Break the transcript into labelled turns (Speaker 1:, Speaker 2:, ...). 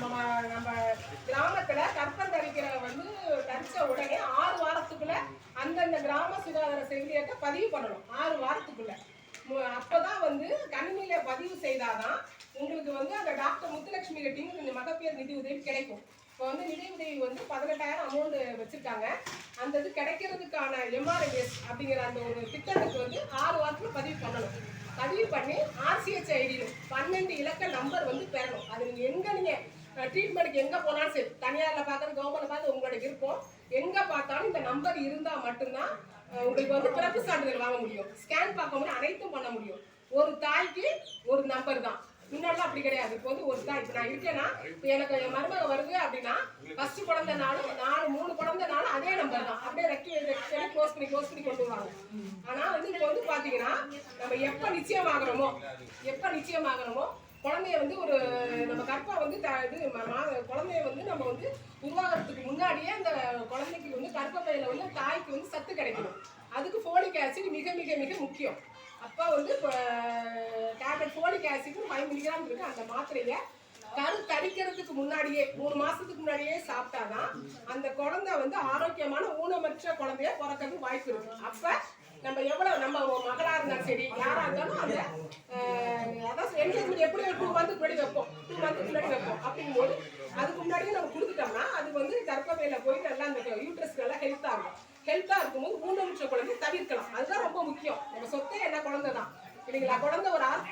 Speaker 1: நம்ம நம்ம கிராமத்துல கற்பம் தரிக்கிற வந்து தரிச்ச உடனே ஆறு வாரத்துக்குள்ள அந்தந்த கிராம சுகாதார செவிலியத்தை பதிவு பண்ணணும். ஆறு வாரத்துக்குள்ள. மு- அப்பதான் வந்து கணினியில பதிவு செய்தாதான் உங்களுக்கு வந்து அந்த டாக்டர் முத்துலட்சுமி ரெட்டின்னு மகப்பேர் நிதி உதவி கிடைக்கும். இப்போ வந்து நிதி உதவி வந்து பதினெட்டாயிரம் அமௌண்ட் வச்சுருக்காங்க. அந்த இது கிடைக்கிறதுக்கான எம்ஆர்எஸ் அப்படிங்கிற அந்த ஒரு திட்டத்துக்கு வந்து ஆறு வாரத்தில் பதிவு பண்ணணும். பதிவு பண்ணி ஆர்சிஹெச் ஐடியும் பன்னெண்டு இலக்க நம்பர் வந்து பெறணும். அது நீங்கள் எங்கே நீங்கள் ட்ரீட்மெண்ட்டுக்கு எங்கே போனாலும் சரி தனியாரில் பார்க்கறது கவர்மெண்ட்டில் பார்த்து உங்களோட விருப்பம் எங்கே பார்த்தாலும் இந்த நம்பர் இருந்தால் மட்டும்தான் உங்களுக்கு வந்து பிறப்பு சான்றிதழ் வாங்க முடியும். ஸ்கேன் பார்க்க முடியும் அனைத்தும் பண்ண முடியும். ஒரு தாய்க்கு ஒரு நம்பர் தான். முன்னாடிலாம் அப்படி கிடையாது. இப்போ வந்து ஒரு தாய் இப்போ நான் இருக்கேன்னா இப்போ எனக்கு என் மருமக வருது அப்படின்னா ஃபர்ஸ்ட் குழந்த நாளும் நாலு மூணு குழந்த நாளும் அதே நம்பர் தான். அப்படியே ரெக்கி ரெக்கி க்ளோஸ் பண்ணி க்ளோஸ் பண்ணி கொண்டு வருவாங்க. ஆனால் வந்து இப்போ வந்து பார்த்தீங்கன்னா நம்ம எப்போ நிச்சயமாகணுமோ எப்போ நிச்சயமாகணுமோ குழந்தைய வந்து ஒரு நம்ம கற்பா வந்து த- இது குழந்தைய வந்து நம்ம வந்து உருவாகிறதுக்கு முன்னாடியே அந்த குழந்தைக்கு வந்து கற்பப்பையில வந்து தாய்க்கு வந்து சத்து கிடைக்கணும். அதுக்கு ஃபோலிக் ஆசிட் மிக மிக மிக முக்கியம். அப்போ வந்து டேப்லெட் ஃபோலிக் ஆசிட்னு ஃபைவ் மில்லிகிராம் இருக்கு. அந்த மாத்திரையை கரு தரிக்கிறதுக்கு முன்னாடியே மூணு மாசத்துக்கு முன்னாடியே சாப்பிட்டாதான் அந்த குழந்தை வந்து ஆரோக்கியமான ஊனமற்ற குழந்தைய பிறக்கிறதுக்கு வாய்ப்பு இருக்கு. அப்ப நம்ம எவ்வளவு நம்ம மகளா இருந்தாலும் சரி யாரா இருந்தாலும் அந்த என்கேஜ்மெண்ட் எப்படி ஒரு டூ மந்த் முன்னாடி வைப்போம்? டூ மந்த் முன்னாடி வைப்போம். அப்படிங்கும்போது அதுக்கு முன்னாடியே நம்ம கொடுத்துட்டோம்னா அது வந்து கர்ப்பப்பையில போய் நல்லா அந்த யூட்ரஸ் நல்லா ஹெல்த்தாக இருக்கும். ஹெல்த்தாக இருக்கும்போது ஊனமுற்ற குழந்தைய தவிர்க்கலாம். அதுதான் ரொம்ப முக்கியம். நம்ம சொத்தே என்ன குழந்தை தான் இல்லைங்களா? குழந்தை ஒரு ஆ-